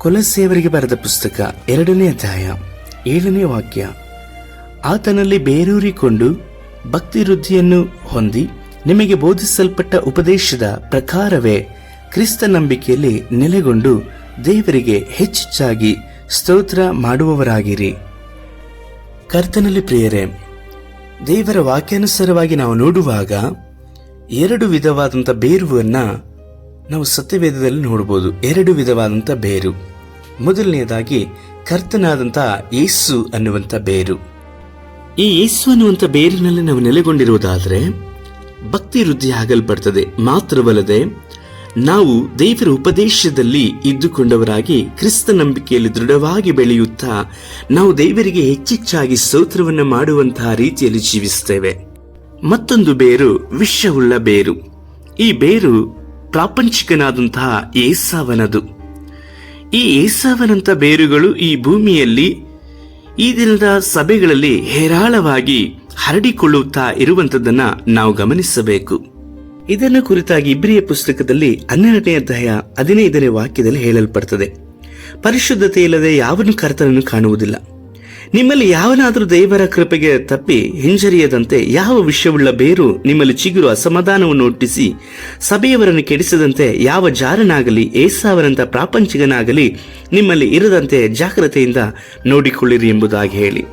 ಕೊಲಸೇವರಿಗೆ ಬರೆದ ಪುಸ್ತಕ ಎರಡನೇ ಅಧ್ಯಾಯ ಏಳನೇ ವಾಕ್ಯ. ಆತನಲ್ಲಿ ಬೇರೂರಿಕೊಂಡು ಭಕ್ತಿ ವೃದ್ಧಿಯನ್ನು ಹೊಂದಿ ನಿಮಗೆ ಬೋಧಿಸಲ್ಪಟ್ಟ ಉಪದೇಶದ ಪ್ರಕಾರವೇ ಕ್ರಿಸ್ತ ನಂಬಿಕೆಯಲ್ಲಿ ನೆಲೆಗೊಂಡು ದೇವರಿಗೆ ಹೆಚ್ಚೆಚ್ಚಾಗಿ ಸ್ತೋತ್ರ ಮಾಡುವವರಾಗಿರಿ. ಕರ್ತನಲ್ಲಿ ಪ್ರಿಯರೇ, ದೇವರ ವಾಕ್ಯಾನುಸಾರವಾಗಿ ನಾವು ನೋಡುವಾಗ ಎರಡು ವಿಧವಾದಂಥ ಬೇರುವನ್ನು ನಾವು ಸತ್ಯವೇದದಲ್ಲಿ ನೋಡಬಹುದು ಎರಡು ವಿಧವಾದಂಥ ಬೇರು. ಮೊದಲನೆಯದಾಗಿ ಕರ್ತನಾದಂಥ ಏಸು ಅನ್ನುವಂಥ ಬೇರು. ಈ ಏಸು ಅನ್ನುವಂಥ ಬೇರಿನಲ್ಲಿ ನಾವು ನೆಲೆಗೊಂಡಿರುವುದಾದರೆ, ಭಕ್ತಿ ವೃದ್ಧಿ ಆಗಲ್ಪಡ್ತದೆ. ಮಾತ್ರವಲ್ಲದೆ, ನಾವು ದೇವರ ಉಪದೇಶದಲ್ಲಿ ಇದ್ದುಕೊಂಡವರಾಗಿ ಕ್ರಿಸ್ತ ನಂಬಿಕೆಯಲ್ಲಿ ದೃಢವಾಗಿ ಬೆಳೆಯುತ್ತಾ, ನಾವು ದೇವರಿಗೆ ಹೆಚ್ಚೆಚ್ಚಾಗಿ ಸ್ತೋತ್ರವನ್ನು ಮಾಡುವಂತಹ ರೀತಿಯಲ್ಲಿ ಜೀವಿಸುತ್ತೇವೆ. ಮತ್ತೊಂದು ಬೇರು ವಿಷವುಳ್ಳ ಬೇರು. ಈ ಬೇರು ಪ್ರಾಪಂಚಿಕನಾದಂತಹ ಏಸಾವನದು. ಈ ಏಸಾವನಂತ ಬೇರುಗಳು ಈ ಭೂಮಿಯಲ್ಲಿ ಈ ದಿನದ ಸಭೆಗಳಲ್ಲಿ ಹೇರಾಳವಾಗಿ ಹರಡಿಕೊಳ್ಳುತ್ತಾ ಇರುವಂತದ್ದನ್ನ ನಾವು ಗಮನಿಸಬೇಕು. ಇದನ್ನು ಕುರಿತಾಗಿ ಇಬ್ರಿಯ ಪುಸ್ತಕದಲ್ಲಿ ಹನ್ನೆರಡನೇ ಅಧ್ಯಾಯ ಹದಿನೈದನೇ ವಾಕ್ಯದಲ್ಲಿ ಹೇಳಲ್ಪಡ್ತದೆ. ಪರಿಶುದ್ಧತೆ ಇಲ್ಲದೆ ಯಾವನು ಕರ್ತನನ್ನು ಕಾಣುವುದಿಲ್ಲ. ನಿಮ್ಮಲ್ಲಿ ಯಾವನಾದರೂ ದೇವರ ಕೃಪೆಗೆ ತಪ್ಪಿ ಹಿಂಜರಿಯದಂತೆ ಯಾವ ವಿಷಯವುಳ್ಳ ಬೇರು ನಿಮ್ಮಲ್ಲಿ ಚಿಗುರು ಅಸಮಾಧಾನವನ್ನು ಹುಟ್ಟಿಸಿ ಸಭೆಯವರನ್ನು ಕೆಡಿಸದಂತೆ ಯಾವ ಜಾರನಾಗಲಿ ಏಸಾವರಂತ ಪ್ರಾಪಂಚಿಕನಾಗಲಿ ನಿಮ್ಮಲ್ಲಿ ಇರದಂತೆ ಜಾಗ್ರತೆಯಿಂದ ನೋಡಿಕೊಳ್ಳಿರಿ ಎಂಬುದಾಗಿ ಹೇಳಿ.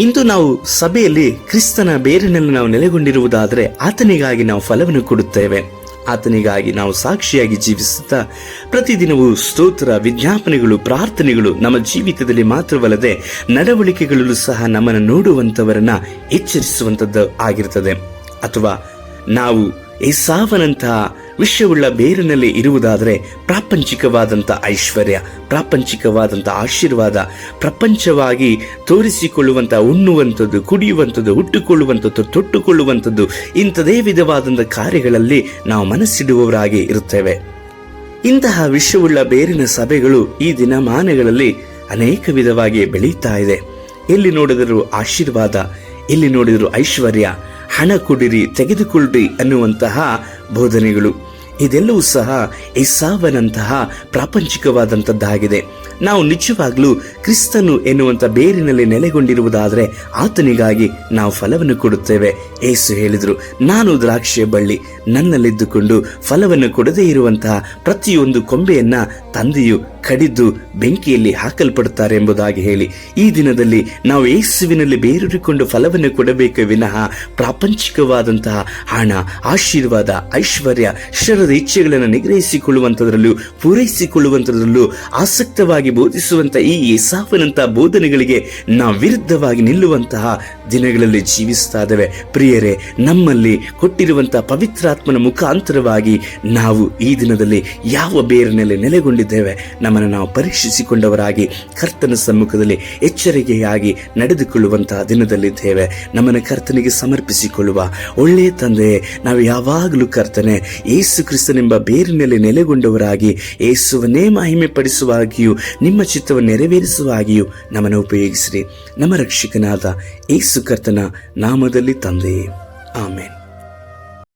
ಇಂದು ನಾವು ಸಭೆಯಲ್ಲಿ ಕ್ರಿಸ್ತನ ಬೇರಿನಲ್ಲಿ ನಾವು ನೆಲೆಗೊಂಡಿರುವುದಾದರೆ ಆತನಿಗಾಗಿ ನಾವು ಫಲವನ್ನು ಕೊಡುತ್ತೇವೆ. ಆತನಿಗಾಗಿ ನಾವು ಸಾಕ್ಷಿಯಾಗಿ ಜೀವಿಸುತ್ತಾ ಪ್ರತಿದಿನವೂ ಸ್ತೋತ್ರ, ವಿಜ್ಞಾಪನೆಗಳು, ಪ್ರಾರ್ಥನೆಗಳು ನಮ್ಮ ಜೀವಿತದಲ್ಲಿ ಮಾತ್ರವಲ್ಲದೆ ನಡವಳಿಕೆಗಳಲ್ಲೂ ಸಹ ನಮ್ಮನ್ನು ನೋಡುವಂಥವರನ್ನ ಎಚ್ಚರಿಸುವಂಥದ್ದು ಆಗಿರ್ತದೆ. ಅಥವಾ ನಾವು ಏಸಾವನಂತಹ ವಿಷಯವುಳ್ಳ ಬೇರಿನಲ್ಲಿ ಇರುವುದಾದರೆ ಪ್ರಾಪಂಚಿಕವಾದಂಥ ಐಶ್ವರ್ಯ, ಪ್ರಾಪಂಚಿಕವಾದಂಥ ಆಶೀರ್ವಾದ, ಪ್ರಪಂಚವಾಗಿ ತೋರಿಸಿಕೊಳ್ಳುವಂಥ, ಉಣ್ಣುವಂಥದ್ದು, ಕುಡಿಯುವಂಥದ್ದು, ಹುಟ್ಟುಕೊಳ್ಳುವಂಥದ್ದು, ತೊಟ್ಟುಕೊಳ್ಳುವಂಥದ್ದು ಇಂಥದೇ ವಿಧವಾದಂಥ ಕಾರ್ಯಗಳಲ್ಲಿ ನಾವು ಮನಸ್ಸಿಡುವವರಾಗಿ ಇರುತ್ತೇವೆ. ಇಂತಹ ವಿಷಯವುಳ್ಳ ಬೇರಿನ ಸಭೆಗಳು ಈ ದಿನಮಾನಗಳಲ್ಲಿ ಅನೇಕ ವಿಧವಾಗಿ ಬೆಳೀತಾ ಇದೆ. ಎಲ್ಲಿ ನೋಡಿದರೂ ಆಶೀರ್ವಾದ, ಎಲ್ಲಿ ನೋಡಿದರೂ ಐಶ್ವರ್ಯ ಹಣ ಕೊಡಿರಿ, ತೆಗೆದುಕೊಳ್ಳ್ರಿ ಅನ್ನುವಂತಹ ಬೋಧನೆಗಳು. ಇದೆಲ್ಲವೂ ಸಹ ಇಸಾವನಂತಹ ಪ್ರಾಪಂಚಿಕವಾದಂಥದ್ದಾಗಿದೆ. ನಾವು ನಿಜವಾಗ್ಲೂ ಕ್ರಿಸ್ತನು ಎನ್ನುವಂಥ ಬೇರಿನಲ್ಲಿ ನೆಲೆಗೊಂಡಿರುವುದಾದರೆ ಆತನಿಗಾಗಿ ನಾವು ಫಲವನ್ನು ಕೊಡುತ್ತೇವೆ, ಏಸು ಹೇಳಿದರು. ನಾನು ದ್ರಾಕ್ಷಿಯ ಬಳ್ಳಿ, ನನ್ನಲ್ಲಿದ್ದುಕೊಂಡು ಫಲವನ್ನು ಕೊಡದೇ ಇರುವಂತಹ ಪ್ರತಿಯೊಂದು ಕೊಂಬೆಯನ್ನ ತಂದೆಯು ಕಡಿದು ಬೆಂಕಿಯಲ್ಲಿ ಹಾಕಲ್ಪಡುತ್ತಾರೆ ಎಂಬುದಾಗಿ ಹೇಳಿ. ಈ ದಿನದಲ್ಲಿ ನಾವು ಯೇಸುವಿನಲ್ಲಿ ಬೇರೂರಿಕೊಂಡು ಫಲವನ್ನು ಕೊಡಬೇಕು ವಿನಃ ಪ್ರಾಪಂಚಿಕವಾದಂತಹ ಹಣ, ಆಶೀರ್ವಾದ, ಐಶ್ವರ್ಯ ಶರದ ಇಚ್ಛೆಗಳನ್ನು ನಿಗ್ರಹಿಸಿಕೊಳ್ಳುವಂಥದ್ರಲ್ಲೂ, ಪೂರೈಸಿಕೊಳ್ಳುವಂಥದ್ರಲ್ಲೂ, ಆಸಕ್ತವಾಗಿ ಬೋಧಿಸುವಂತಹ ಈ ಏಸಾಫನಂತಹ ಬೋಧನೆಗಳಿಗೆ ನಾವು ವಿರುದ್ಧವಾಗಿ ನಿಲ್ಲುವಂತಹ ದಿನಗಳಲ್ಲಿ ಜೀವಿಸ್ತಾ ಇದ್ದೇವೆ. ಪ್ರಿಯರೇ, ನಮ್ಮಲ್ಲಿ ಕೊಟ್ಟಿರುವಂತಹ ಪವಿತ್ರಾತ್ಮನ ಮುಖಾಂತರವಾಗಿ ನಾವು ಈ ದಿನದಲ್ಲಿ ಯಾವ ಬೇರಿನಲ್ಲಿ ನೆಲೆಗೊಂಡಿದ್ದೇವೆ? ನಮ್ಮನ್ನು ನಾವು ಪರೀಕ್ಷಿಸಿಕೊಂಡವರಾಗಿ ಕರ್ತನ ಸಮ್ಮುಖದಲ್ಲಿ ಎಚ್ಚರಿಕೆಯಾಗಿ ನಡೆದುಕೊಳ್ಳುವಂತಹ ದಿನದಲ್ಲಿದ್ದೇವೆ. ನಮ್ಮನ್ನು ಕರ್ತನಿಗೆ ಸಮರ್ಪಿಸಿಕೊಳ್ಳುವ ಒಳ್ಳೆಯ ತಂದೆ, ನಾವು ಯಾವಾಗಲೂ ಕರ್ತನೆ ಏಸು ಕ್ರಿಸ್ತನೆಂಬ ಬೇರಿನಲ್ಲಿ ನೆಲೆಗೊಂಡವರಾಗಿ ಏಸುವನ್ನೇ ಮಹಿಮೆ ಪಡಿಸುವಾಗಿಯೂ ನಿಮ್ಮ ಚಿತ್ತವನ್ನು ನೆರವೇರಿಸುವಾಗಿಯೂ ನಮ್ಮನ್ನು ಉಪಯೋಗಿಸಿರಿ. ನಮ್ಮ ರಕ್ಷಕನಾದ ಏಸು ಕರ್ತನ ನಾಮದಲ್ಲಿ ತಂದೆಯೇ ಆಮೇನ್.